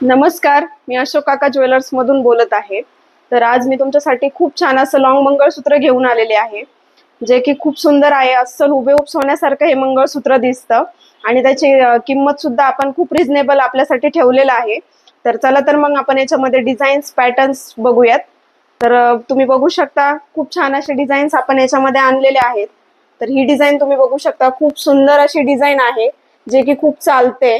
नमस्कार मी अशोक काका ज्वेलर्स मधून बोलत आहे. तर आज मी तुमच्यासाठी खूप छान असं लॉंग मंगळसूत्र घेऊन आलेले आहे जे की खूप सुंदर आहे. अस्सल हुबेहूब सोन्यासारखं हे मंगळसूत्र दिसतं आणि त्याची किंमत सुद्धा आपण खूप रिझनेबल आपल्यासाठी ठेवलेलं आहे. तर चला तर मग आपण याच्यामध्ये डिझाईन्स पॅटर्न्स बघूयात. तर तुम्ही बघू शकता खूप छान असे डिझाईन्स आपण याच्यामध्ये आणलेले आहेत. तर ही डिझाईन तुम्ही बघू शकता खूप सुंदर अशी डिझाईन आहे जे की खूप चालते.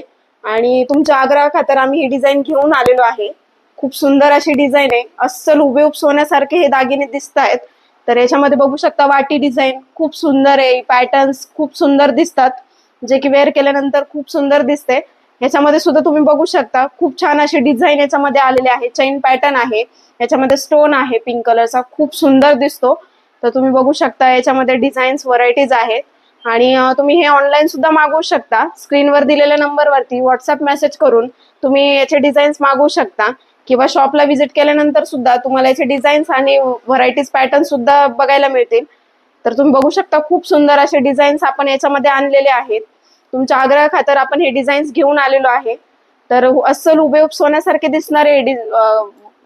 आणि तुमच्या आग्रहा खातर आम्ही ही डिझाईन घेऊन आलेलो आहे. खूप सुंदर अशी डिझाईन आहे. अस्सल हुबेहूब सोन्यासारखे हे दागिने दिसत आहेत. तर याच्यामध्ये बघू शकता वाटी डिझाईन. खूप सुंदर आहे. पॅटर्न्स खूप सुंदर दिसतात. जे की वेअर केल्यानंतर खूप सुंदर दिसते. याच्यामध्ये सुद्धा तुम्ही बघू शकता. खूप छान अशी डिझाईन याच्यामध्ये आलेली आहे. चैन पॅटर्न आहे. याच्यामध्ये स्टोन आहे. पिंक कलरचा खूप सुंदर दिसतो. तर तुम्ही बघू शकता याच्यामध्ये डिझाईन्स व्हरायटीज आहेत. आणि तुम्ही हे ऑनलाईन सुद्धा मागवू शकता. स्क्रीनवर दिलेल्या नंबरवरती व्हॉट्सअप मेसेज करून तुम्ही याचे डिझाईन्स मागवू शकता. किंवा शॉपला व्हिजिट केल्यानंतर सुद्धा तुम्हाला याचे डिझाईन्स आणि व्हरायटीज पॅटर्न सुद्धा बघायला मिळतील. तर तुम्ही बघू शकता खूप सुंदर असे डिझाईन्स आपण याच्यामध्ये आणलेले आहेत. तुमच्या आग्रहा खातर आपण हे डिझाईन्स घेऊन आलेलो आहे. तर अस्सल उभे सोन्यासारखे दिसणारे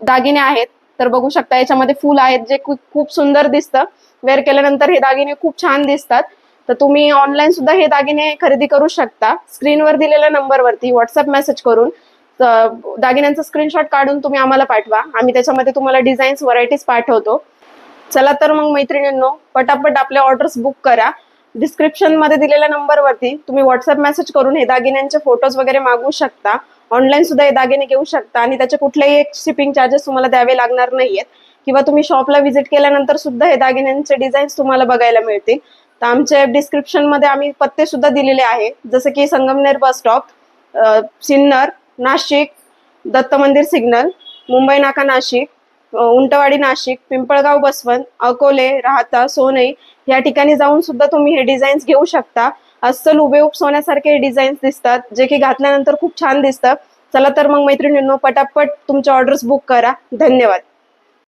दागिने आहेत. तर बघू शकता याच्यामध्ये फुल आहेत जे खूप खूप सुंदर दिसतं. वेअर केल्यानंतर हे दागिने खूप छान दिसतात. तर तुम्ही ऑनलाईन सुद्धा हे दागिने खरेदी करू शकता. स्क्रीनवर दिलेल्या नंबरवरती व्हॉट्सअप मेसेज करून दागिन्यांचं दागिन्यांचा स्क्रीनशॉट काढून तुम्ही आम्हाला पाठवा. आम्ही त्याच्यामध्ये तुम्हाला डिझाईन्स व्हरायटीज पाठवतो. चला तर मग मैत्रिणींनो पटापट आपल्या ऑर्डर्स बुक करा. डिस्क्रिप्शनमध्ये दिलेल्या नंबरवरती तुम्ही व्हॉट्सअप मेसेज करून हे दागिन्यांचे फोटोज वगैरे मागवू शकता. ऑनलाईन सुद्धा हे दागिने घेऊ शकता आणि त्याचे कुठलेही एक शिपिंग चार्जेस तुम्हाला द्यावे लागणार नाहीयेत. किंवा तुम्ही शॉपला व्हिजिट केल्यानंतर सुद्धा हे दागिन्यांचे डिझाईन्स तुम्हाला बघायला मिळतील. तर आमच्या डिस्क्रिप्शनमध्ये आम्ही पत्ते सुद्धा दिलेले आहे. जसं की Sangamner bus stop Sinnar Nashik Datta Mandir signal Mumbai नाका नाशिक उंटवाडी नाशिक पिंपळगाव बसवंत अकोले राहता सोनई या ठिकाणी जाऊन सुद्धा तुम्ही हे डिझाईन्स घेऊ शकता. अस्सल उभेउब सोन्यासारखे हे डिझाईन्स दिसतात जे की घातल्यानंतर खूप छान दिसतं. चला तर मग मैत्रिणींनो पटापट तुमच्या ऑर्डर्स बुक करा. धन्यवाद.